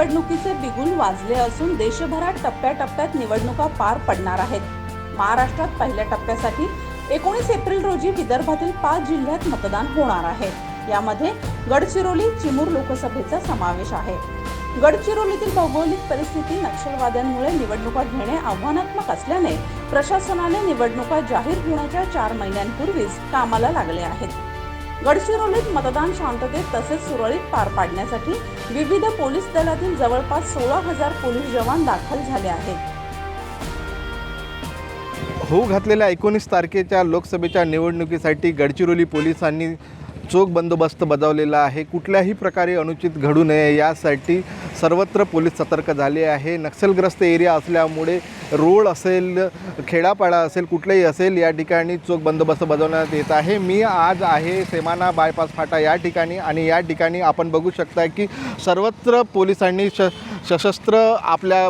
निवडणुकीचे बिगुल वाजले असून देशभरात टप्प्याटप्प्यात निवडणुका पार पडणार आहेत. महाराष्ट्रात पहिल्या टप्प्यासाठी एकोणीस एप्रिल रोजी विदर्भातील पाच जिल्ह्यात मतदान होणार आहे. यामध्ये गडचिरोली चिमूर लोकसभेचा समावेश आहे. गडचिरोलीतील भौगोलिक परिस्थिती नक्षलवाद्यांमुळे निवडणुका घेणे आव्हानात्मक असल्याने प्रशासनाने निवडणुका जाहीर होण्याच्या चार महिन्यांपूर्वीच कामाला लागले आहेत. गडचिरोलीत मतदान शांततेत तसेच सुरळीत पार पाडण्यासाठी विविध पोलीस दलातील जवळपास सोळा हजार पोलीस जवान दाखल झाले आहेत. होऊ घातलेल्या एकोणीस तारखेच्या लोकसभेच्या निवडणुकीसाठी गडचिरोली पोलिसांनी चोख बंदोबस्त बजावलेला आहे. कुठल्याही प्रकारे अनुचित घडू नये यासाठी सर्वत्र पोलीस सतर्क झाले आहे. नक्षलग्रस्त एरिया असल्यामुळे रोड असेल खेडापाडा असेल कुठलेही असेल या ठिकाणी चोख बंदोबस्त बजावण्यात येत आहे. मी आज आहे सेमाना बायपास फाटा या ठिकाणी आणि या ठिकाणी आपण बघू शकता की सर्वत्र पोलिसांनी श सशस्त्र आपल्या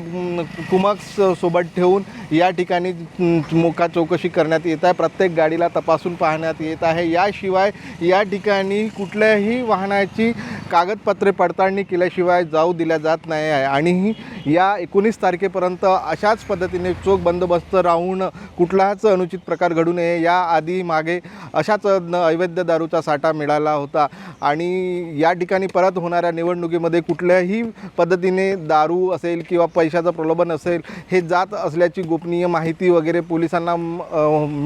कुमक स- सोबत ठेवून या ठिकाणी मोका चौकशी करण्यात येत आहे. प्रत्येक गाडीला तपासून पाहण्यात येत आहे. याशिवाय या ठिकाणी कुठल्याही वाहनाची कागदपत्रे पडताळणी केल्याशिवाय जाऊ दिल्या जात नाही आहे. आणि या एकोणीस तारखेपर्यंत अशाच पद्धतीने चोख बंदोबस्त राहून कुठलाच अनुचित प्रकार घडू नये. या आधी मागे अशाच न- अवैध दारूचा साठा मिळाला होता. आणि या ठिकाणी परत होणाऱ्या निवडणुकीमध्ये कुठल्याही पद्धतीने दारू असेल किंवा पैशाचं प्रलोभन असेल हे जात असल्याची गोपनीय माहिती वगैरे पोलिसांना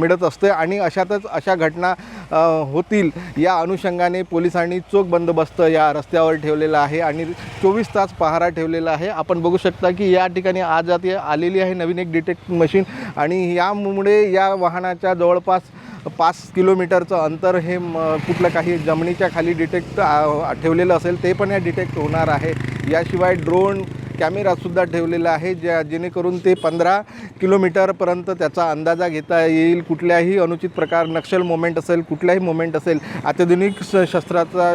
मिळत असते. आणि अशातच अशा घटना होतील या अनुषंगाने पोलिसांनी चोख बंदोबस्त या रस्त्यावर ठेवलेला आहे आणि चोवीस तास पहारा ठेवलेला आहे. आपण बघू शकता की या ठिकाणी आज आत आलेली आहे नवीन एक डिटेक्ट मशीन आणि यामुळे या वाहनाच्या जवळपास पाच किलोमीटरचं अंतर हे म कुठलं काही जमिनीच्या खाली डिटेक्ट ठेवलेलं असेल ते पण या डिटेक्ट होणार आहे. याशिवाय ड्रोन कॅमेरासुद्धा ठेवलेला आहे ज्या जेणेकरून ते पंधरा किलोमीटरपर्यंत त्याचा अंदाजा घेता येईल. कुठल्याही अनुचित प्रकार नक्षल मोमेंट असेल कुठल्याही मोमेंट असेल अत्याधुनिक स शस्त्राचा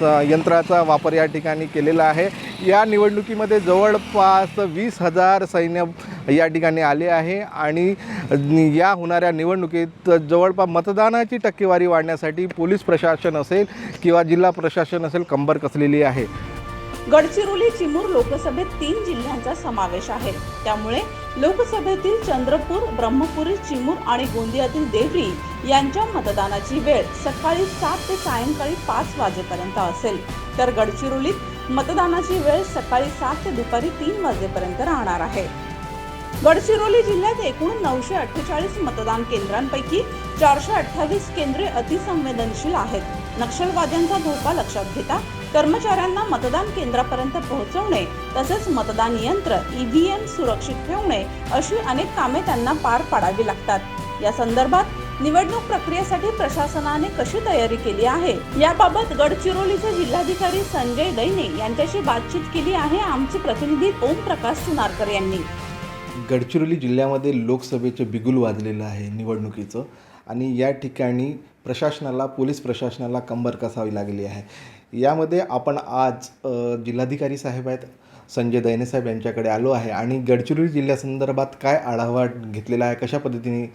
स- यंत्राचा वापर या ठिकाणी केलेला आहे. या निवडणुकीमध्ये जवळपास वीस हजार सैन्य या ठिकाणी आले आहे आणि या होणाऱ्या निवडणुकीत जवळपास मतदानाची टक्केवारी वाढण्यासाठी पोलीस प्रशासन असेल किंवा जिल्हा प्रशासन असेल कंबर कसलेली आहे. गडचिरोली चिमूर लोकसभेत तीन जिल्ह्यांचा समावेश आहे. त्यामुळे लोकसभेतील चंद्रपूर ब्रह्मपुरी चिमूर आणि गोंदियातील देवरी यांच्या मतदानाची वेळ सकाळी सात ते सायंकाळी पाच वाजेपर्यंत असेल. तर गडचिरोलीत मतदानाची वेळ सकाळी सात ते दुपारी तीन वाजेपर्यंत राहणार आहे. गडचिरोली जिल्ह्यात एकूण नऊशे अठ्ठेचाळीस मतदान केंद्रांपैकी चारशे अठ्ठावीस केंद्रे अतिसंवेदनशील आहेत. नक्षलवाद्यांचा धोका लक्षात घेता कर्मचाऱ्यांना मतदान केंद्रापर्यंत पोहोचवणे तसेच मतदान यंत्र ईव्हीएम सुरक्षित ठेवणे अशी अनेक कामे त्यांना पार पाडावी लागतात. या संदर्भात निवडणूक प्रक्रियेसाठी प्रशासनाने कशी तयारी केली आहे? याबाबत गडचिरोलीचे जिल्हाधिकारी संजय दैने यांच्याशी बातचीत केली आहे आमचे प्रतिनिधी ओम प्रकाश सुनारकर यांनी. गडचिरोली जिल्ह्यामध्ये लोकसभेचे बिगुल वाजलेलं आहे निवडणुकीचं आणि या ठिकाणी प्रशासनाला पोलीस प्रशासनाला कंबर कसावी लागली आहे. यामध्ये आपण आज जिल्हाधिकारी साहेब आहेत संजय दैने साहेब यांच्याकडे आलो आहे आणि गडचिरोली जिल्ह्यासंदर्भात काय आढावा घेतलेला आहे कशा पद्धतीने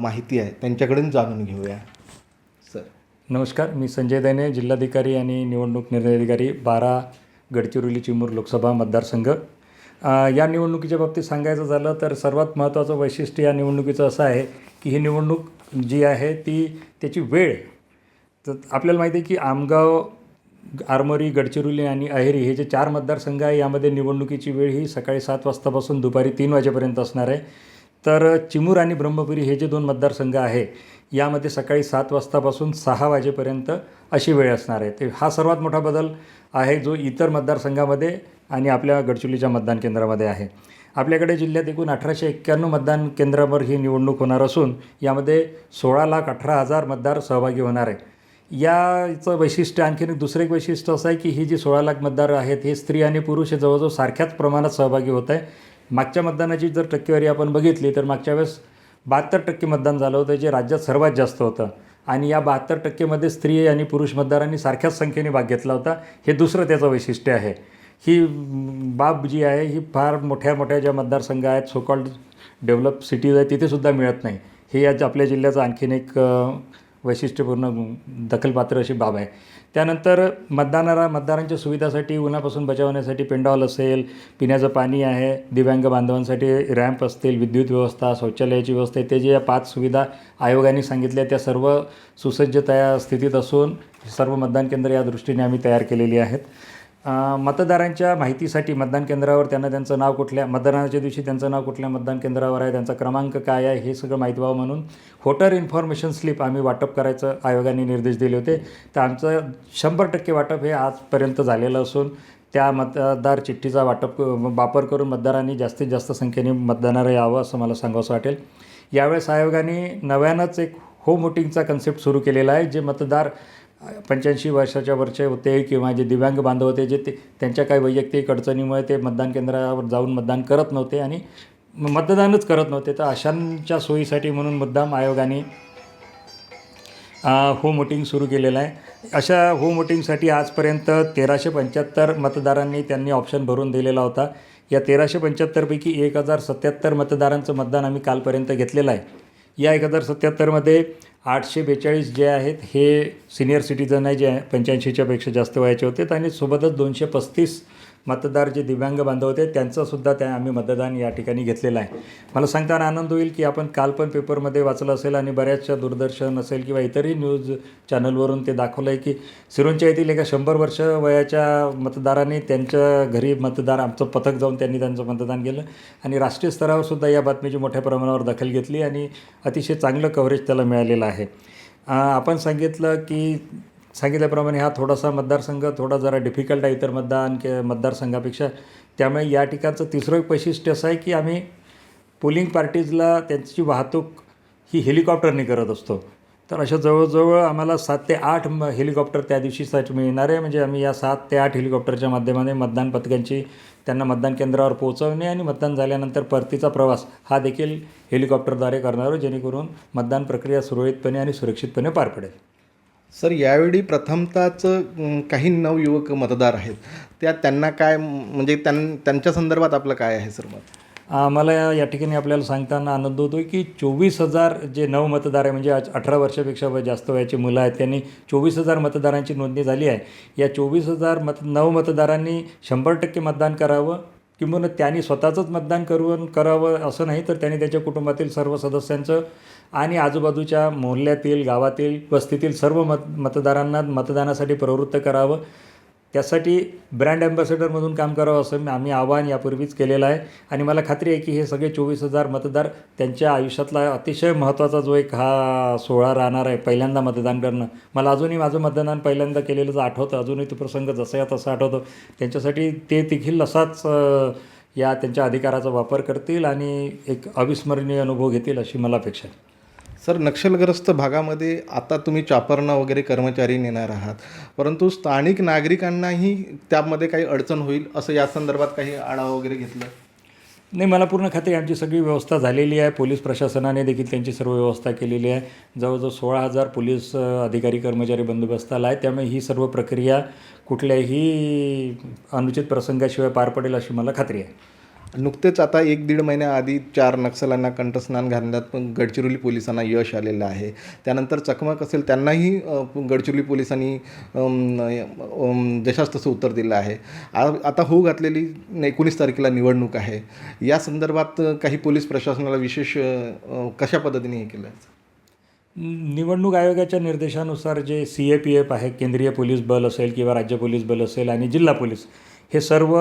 माहिती आहे त्यांच्याकडून जाणून घेऊया. सर. नमस्कार मी संजय दैने जिल्हाधिकारी आणि निवडणूक निर्णय अधिकारी बारा गडचिरोली चिमूर लोकसभा मतदारसंघ. या निवडणुकीच्या बाबतीत सांगायचं झालं तर सर्वात महत्त्वाचं वैशिष्ट्य या निवडणुकीचं असं आहे की ही निवडणूक जी आहे ती त्याची वेळ तर आपल्याला माहिती आहे की आमगाव आरमोरी गडचिरोली आणि अहेरी हे जे चार मतदारसंघ आहे यामध्ये निवडणुकीची वेळ ही सकाळी सात वाजतापासून दुपारी तीन वाजेपर्यंत असणार आहे. तर चिमूर आणि ब्रह्मपुरी हे जे दोन मतदारसंघ आहे यामध्ये सकाळी सात वाजतापासून सहा वाजेपर्यंत अशी वेळ असणार आहे. ते हा सर्वात मोठा बदल आहे जो इतर मतदारसंघामध्ये आणि आपल्या गडचिरोलीच्या मतदान केंद्रामध्ये आहे. आपल्याकडे जिल्ह्यात एकूण अठराशे एक्क्याण्णव मतदान केंद्रावर ही निवडणूक होणार असून यामध्ये सोळा लाख अठरा हजार मतदार सहभागी होणार आहे. याचं वैशिष्ट्य आणखीन एक दुसरं एक वैशिष्ट्य असं आहे की ही जी सोळा लाख मतदार आहेत हे स्त्री आणि पुरुष हे जवळजवळ सारख्याच प्रमाणात सहभागी होत आहे. मागच्या मतदानाची जर टक्केवारी आपण बघितली तर मागच्या वेळेस बहात्तर टक्के मतदान झालं होतं जे राज्यात सर्वात जास्त होतं. आणि या बहात्तर टक्केमध्ये स्त्री आणि पुरुष मतदारांनी सारख्याच संख्येने भाग घेतला होता. हे दुसरं त्याचं वैशिष्ट्य आहे. ही बाब जी आहे ही फार मोठ्या मोठ्या ज्या मतदारसंघ आहेत सोकॉल्ड डेव्हलप सिटीज आहेत तिथेसुद्धा मिळत नाही. हे या आपल्या जिल्ह्याचं आणखीन एक वैशिष्ट्यपूर्ण दखलपात्र अशी बाब आहे. त्यानंतर मतदानाला मतदारांच्या सुविधासाठी उन्हापासून बचावण्यासाठी पेंडॉल असेल पिण्याचं पाणी आहे दिव्यांग बांधवांसाठी रॅम्प असतील विद्युत व्यवस्था शौचालयाची व्यवस्था ते जे या पाच सुविधा आयोगाने सांगितल्या त्या सर्व सुसज्ज तया स्थितीत असून सर्व मतदान केंद्र या दृष्टीने आम्ही तयार केलेली आहेत. मतदारांच्या माहितीसाठी मतदान केंद्रावर त्यांना त्यांचं नाव कुठल्या मतदानाच्या दिवशी त्यांचं नाव कुठल्या मतदान केंद्रावर आहे त्यांचा क्रमांक काय आहे हे सगळं माहिती व्हावं म्हणून व्होटर इन्फॉर्मेशन स्लिप आम्ही वाटप करायचं आयोगाने निर्देश दिले होते. तर आमचं शंभर टक्के वाटप हे आजपर्यंत झालेलं असून त्या मतदार चिठ्ठीचा वाटप वापर करून मतदारांनी जास्तीत जास्त संख्येने मतदानाला यावं असं मला सांगावंसं वाटेल. यावेळेस आयोगाने नव्यानंच एक होम वोटिंगचा कन्सेप्ट सुरू केलेला आहे जे मतदार पंच्याऐंशी वर्षाच्या वरचे होते किंवा जे दिव्यांग बांधव होते जे ते त्यांच्या काही वैयक्तिक अडचणीमुळे ते मतदान केंद्रावर जाऊन मतदान करत नव्हते आणि मतदानच करत नव्हते. तर अशांच्या सोयीसाठी म्हणून मुद्दाम आयोगाने होम वोटिंग सुरू केलेलं आहे. अशा होम वोटिंगसाठी आजपर्यंत तेराशे पंच्याहत्तर मतदारांनी त्यांनी ऑप्शन भरून दिलेला होता. या तेराशे पंच्याहत्तरपैकी एक हजार सत्याहत्तर मतदारांचं मतदान आम्ही कालपर्यंत घेतलेलं आहे. या एक हजार सत्याहत्तरमध्ये आठशे बेचाळीस जे आहेत हे सिनियर सिटीजन आहे जे आहे पंच्याऐंशीच्या पेक्षा जास्त वयाचे होते. आणि सोबतच दोनशे पस्तीस मतदार जे दिव्यांग बांधव होते त्यांचंसुद्धा त्या आम्ही मतदान या ठिकाणी घेतलेलं आहे. मला सांगताना आनंद होईल की आपण काल पण पेपरमध्ये वाचलं असेल आणि बऱ्याचशा दूरदर्शन असेल किंवा इतरही न्यूज चॅनलवरून ते दाखवलं आहे की सिरोंच्या येथील एका शंभर वर्ष वयाच्या मतदारांनी त्यांच्या घरी मतदार आमचं पथक जाऊन त्यांनी त्यांचं मतदान केलं आणि राष्ट्रीय स्तरावर सुद्धा या बातमीची मोठ्या प्रमाणावर दखल घेतली आणि अतिशय चांगलं कव्हरेज त्याला मिळालेलं आहे. आपण सांगितलं की सांगितल्याप्रमाणे हा थोडासा मतदारसंघ थोडा जरा डिफिकल्ट आहे इतर मतदान के मतदारसंघापेक्षा. त्यामुळे या ठिकाणचं तिसरं एक वैशिष्ट्य असं आहे की आम्ही पोलिंग पार्टीजला त्यांची वाहतूक ही हेलिकॉप्टरने करत असतो. तर अशा जवळजवळ आम्हाला सात ते आठ म हेलिकॉप्टर त्या दिवशीसाठी मिळणार आहे. म्हणजे आम्ही या सात ते आठ हेलिकॉप्टरच्या माध्यमाने मतदान पथकांची त्यांना मतदान केंद्रावर पोहोचवणे आणि मतदान झाल्यानंतर परतीचा प्रवास हा देखील हेलिकॉप्टरद्वारे करणार आहोत जेणेकरून मतदान प्रक्रिया सुरळीतपणे आणि सुरक्षितपणे पार पडेल. सर यावेळी प्रथमतःच काही नवयुवक मतदार आहेत. त्या त्यांना काय म्हणजे त्यां त्यांच्या संदर्भात आपलं काय आहे सर मत? आम्हाला या ठिकाणी आपल्याला सांगताना आनंद होतो की चोवीस हजार जे नव मतदार आहे म्हणजे आज अठरा वर्षापेक्षा जास्त वयाची मुलं आहेत त्यांनी चोवीस हजार मतदारांची नोंदणी झाली आहे. या चोवीस हजार मत नव मतदारांनी शंभर टक्के मतदान करावं किंबहुना त्यांनी स्वतःचंच मतदान करून करावं असं नाही तर त्यांनी त्याच्या कुटुंबातील सर्व सदस्यांचं आणि आजूबाजूच्या मोहल्ल्यातील गावातील वस्तीतील सर्व मत मतदारांना मतदानासाठी प्रवृत्त करावं. त्यासाठी ब्रँड ॲम्बॅसेडरमधून काम करावं असं मी- आम्ही आवाहन यापूर्वीच केलेलं आहे. आणि मला खात्री आहे की हे सगळे चोवीस हजार मतदार त्यांच्या आयुष्यातला अतिशय महत्त्वाचा जो एक हा सोहळा राहणार आहे पहिल्यांदा मतदान करणं. मला अजूनही माझं मतदान पहिल्यांदा केलेलं आठवतं. अजूनही तो प्रसंग जसा या तसा आठवतो. त्यांच्यासाठी ते देखील असाच या त्यांच्या अधिकाराचा वापर करतील आणि एक अविस्मरणीय अनुभव घेतील अशी मला अपेक्षा आहे. सर नक्षलग्रस्त भागामध्ये आता तुम्ही चापरणा वगैरे कर्मचारी नेणार आहात. परंतु स्थानिक नागरिकांनाही त्यामध्ये काही अडचण होईल असं या संदर्भात काही आढावा वगैरे घेतलं? नाही मला पूर्ण खात्री आमची सगळी व्यवस्था झालेली आहे. पोलीस प्रशासनाने देखील त्यांची सर्व व्यवस्था केलेली आहे. जवळजवळ सोळा हजार पोलीस अधिकारी कर्मचारी बंदोबस्ताला आहे. त्यामुळे ही सर्व प्रक्रिया कुठल्याही अनुचित प्रसंगाशिवाय पार पडेल अशी मला खात्री आहे. नुकतेच आता एक दीड महिन्याआधी चार नक्षलांना कंठस्नान घालण्यात पण गडचिरोली पोलिसांना यश आलेलं आहे. त्यानंतर चकमक असेल त्यांनाही गडचिरोली पोलिसांनी जशास तसं उत्तर दिलं आहे. आ- आता होऊ घातलेली एकोणीस तारखेला निवडणूक आहे. या संदर्भात काही पोलीस प्रशासनाला विशेष कशा पद्धतीने हे केलं? आहे निवडणूक आयोगाच्या निर्देशानुसार जे सी ए पी एफ आहे केंद्रीय पोलीस बल असेल किंवा राज्य पोलीस बल असेल आणि जिल्हा पोलीस हे सर्व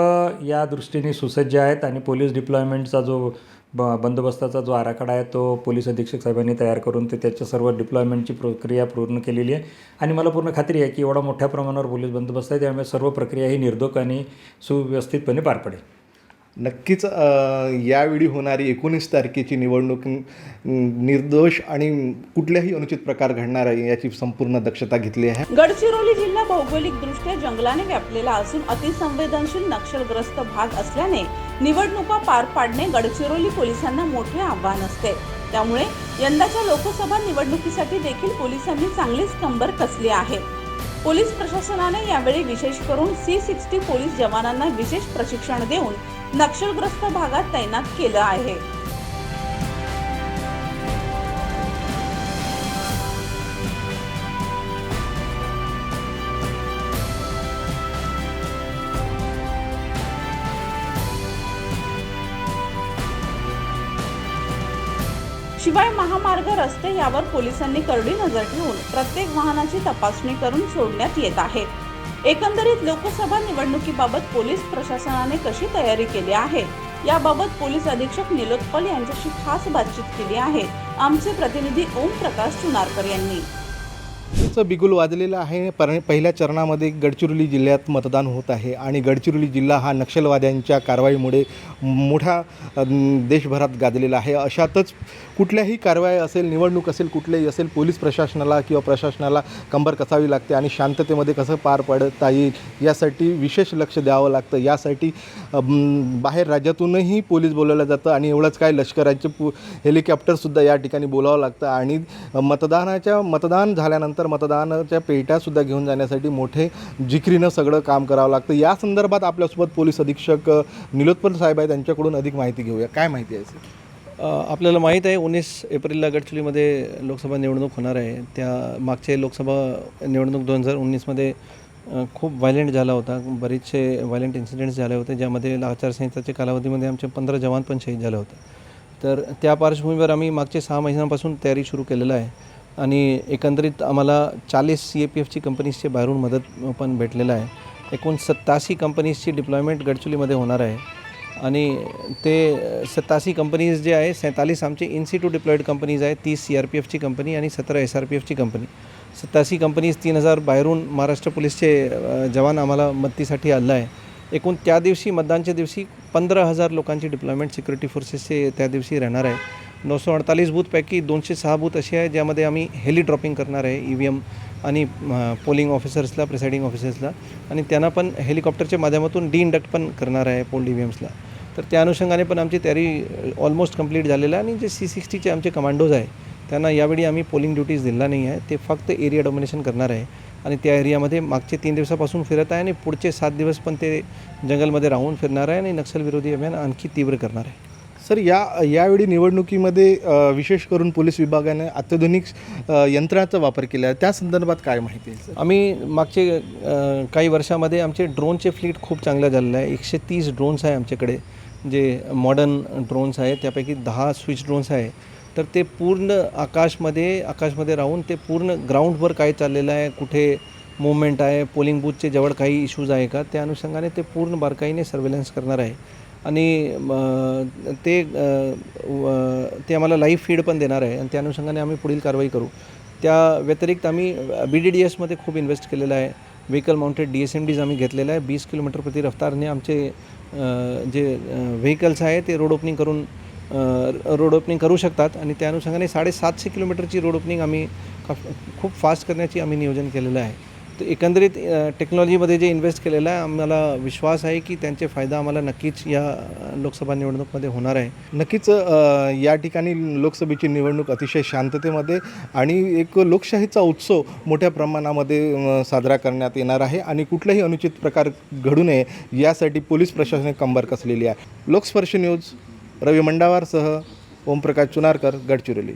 या दृष्टीने सुसज्ज आहेत आणि पोलीस डिप्लॉयमेंटचा जो ब बंदोबस्ताचा जो आराखडा आहे तो पोलीस अधीक्षक साहेबांनी तयार करून ते त्याच्या सर्व डिप्लॉयमेंटची प्रक्रिया पूर्ण केलेली आहे. आणि मला पूर्ण खात्री आहे की एवढा मोठ्या प्रमाणावर पोलीस बंदोबस्त आहे त्यामुळे सर्व प्रक्रिया ही निर्धोक आणि सुव्यवस्थितपणे पार पडेल. नक्कीच यावेळी होणारी एकोणीस तारखेची निवडणूक निर्दोष आणि कुठल्याही अनुचित प्रकार घडणार आहे याची संपूर्ण दक्षता घेतली आहे. गडचिरोली जिल्हा भौगोलिकदृष्ट्या जंगलाने व्यापलेला असून अतिसंवेदनशील नक्षलग्रस्त भाग असल्याने निवडणुका पार पाडणे गडचिरोली पोलिसांना मोठे आव्हान असते. त्यामुळे यंदाच्या लोकसभा निवडणुकीसाठी देखील पोलिसांनी चांगलीच कंबर कसली आहे पोलीस प्रशासनाने यावेळी विशेष करून सी सिक्स्टी पोलीस जवानांना विशेष प्रशिक्षण देऊन नक्षलग्रस्त भागात तैनात केलं आहे. शिवाय महामार्ग रस्ते यावर पोलिसांनी करडी नजर ठेवून प्रत्येक वाहनाची तपासणी करून सोडण्यात येत आहे. एकंदरीत लोकसभा निवडणुकीबाबत पोलीस प्रशासनाने कशी तयारी केली आहे? याबाबत पोलीस अधीक्षक निलोत्पल यांच्याशी खास बातचीत केली आहे. आमचे प्रतिनिधी ओम प्रकाश चुनारकर यांनी. मतदानाचं बिगुल वाजलेलं आहे. पर पहिल्या चरणामध्ये गडचिरोली जिल्ह्यात मतदान होत आहे आणि गडचिरोली जिल्हा हा नक्षलवाद्यांच्या कारवाईमुळे मोठा देशभरात गाजलेला आहे. अशातच कुठल्याही कारवाई असेल निवडणूक असेल कुठल्याही असेल पोलीस प्रशासनाला किंवा प्रशासनाला कंबर कसावी लागते आणि शांततेमध्ये कसं पार पडता येईल यासाठी विशेष लक्ष द्यावं लागतं. यासाठी बाहेर राज्यातूनही पोलीस बोलवलं जातं आणि एवढंच काय लष्कराचे पु हेलिकॉप्टरसुद्धा या ठिकाणी बोलावं लागतं आणि मतदानाच्या मतदान झाल्यानंतर मतदानाच्या पेट्यासुद्धा घेऊन जाण्यासाठी मोठे जिकरीनं सगळं काम करावं लागतं. या संदर्भात आपल्यासोबत पोलीस अधीक्षक निलोत्पल साहेब आहे त्यांच्याकडून अधिक माहिती घेऊया. काय माहिती आहे आपल्याला माहीत आहे उन्नीस एप्रिलला गडचिरोलीमध्ये लोकसभा निवडणूक होणार आहे. त्या मागचे लोकसभा निवडणूक दोन हजार उन्नीसमध्ये खूप व्हायलेंट झाला होता. बरेचसे व्हायलेंट इन्सिडेंट्स झाले होते ज्यामध्ये आचारसंहिताच्या कालावधीमध्ये आमचे पंधरा जवान पण शहीद झाले होते. तर त्या पार्श्वभूमीवर आम्ही मागचे सहा महिन्यांपासून तयारी सुरू केलेलं आहे. आणि एकंदरीत आम्हाला चाळीस सी ए पी एफची कंपनीजचे बाहेरून मदत पण भेटलेलं आहे. एकूण सत्तासी कंपनीजची डिप्लॉयमेंट गडचुलीमध्ये होणार आहे. आणि ते सत्तासी कंपनीज जे आहे सैंतालीस आमचे इन टू डिप्लॉईड कंपनीज आहे तीस सी आर पी एफची कंपनी आणि सतरा एस आर पी एफची कंपनी सत्तासी कंपनीज तीन हजार बाहेरून महाराष्ट्र पोलीसचे जवान आम्हाला मदतीसाठी आलं आहे. एकूण त्या दिवशी मतदानच्या दिवशी पंधरा हजार लोकांची डिप्लॉयमेंट सिक्युरिटी फोर्सेसचे त्या दिवशी राहणार आहे. नऊशे अडतालीस बूथपैकी दोनशे सहा बूथ असे आहे ज्यामध्ये आम्ही हेली ड्रॉपिंग करणार आहे ई व्ही एम आणि पोलिंग ऑफिसर्सला प्रिसाइडिंग ऑफिसर्सला आणि त्यांना पण हेलिकॉप्टरच्या माध्यमातून डी इंडक्ट पण करणार आहे पोल ई व्ही एम्सला तर त्या अनुषंगाने पण आमची तयारी ऑलमोस्ट कंप्लीट झालेलं आहे. आणि जे सी सिक्स्टीचे आमचे कमांडोज आहे त्यांना यावेळी आम्ही पोलिंग ड्युटीज दिला नाही आहे. ते फक्त एरिया डॉमिनेशन करणार आहे. आणि त्या एरियामध्ये मागचे तीन दिवसापासून फिरत आहे आणि पुढचे सात दिवस पण ते जंगलमध्ये राहून फिरणार आहे आणि नक्षलविरोधी अभियान आणखी तीव्र करणार आहे. सर या यावेळी निवडणुकीमध्ये विशेष करून पोलीस विभागाने अत्याधुनिक यंत्राचा वापर केला. आहे त्या संदर्भात काय माहिती आहे आम्ही मागचे काही वर्षामध्ये आमचे ड्रोनचे फ्लीट खूप चांगलं झालेलं आहे. एकशे तीस ड्रोन्स आहे आमच्याकडे. जे मॉडर्न ड्रोन्स आहे त्यापैकी दहा स्विच ड्रोन्स आहे. तर ते पूर्ण आकाशमध्ये आकाशमध्ये राहून ते पूर्ण ग्राउंडवर काय चाललेलं आहे कुठे मुवमेंट आहे पोलिंग बूथचे जवळ काही इश्यूज आहे का त्या अनुषंगाने ते पूर्ण बारकाईने सर्वेलन्स करणार आहे. आणि ते ते आम्हाला लाईव्ह फीड पण देणार आहे आणि त्या अनुषंगाने आम्ही पुढील कारवाई करू. त्या व्यतिरिक्त आम्ही बी डी डी एसमध्ये खूप इन्व्हेस्ट केलेलं आहे. Vehicle mounted D S M Ds आम्ही घेतलेलं आहे. वीस किलोमीटर प्रति रफ्तारने आमचे जे व्हेकल्स आहे ते रोड ओपनिंग करून रोड ओपनिंग करू शकतात आणि त्या अनुषंगाने साडेसातशे किलोमीटरची रोड ओपनिंग आम्ही खूप फास्ट करण्याची आम्ही नियोजन केलेलं आहे. तर एकंदरीत टेक्नॉलॉजीमध्ये जे इन्व्हेस्ट केलेलं आहे आम्हाला विश्वास आहे की त्यांचे फायदा आम्हाला नक्कीच या लोकसभा निवडणूकमध्ये होणार आहे. नक्कीच या ठिकाणी लोकसभेची निवडणूक अतिशय शांततेमध्ये आणि एक लोकशाहीचा उत्सव मोठ्या प्रमाणामध्ये साजरा करण्यात येणार आहे आणि कुठलाही अनुचित प्रकार घडू नये यासाठी पोलीस प्रशासनाने कंबर कसलेली आहे. लोकस्पर्श न्यूज रवी मंडावारसह ओमप्रकाश चुनारकर गडचिरोली.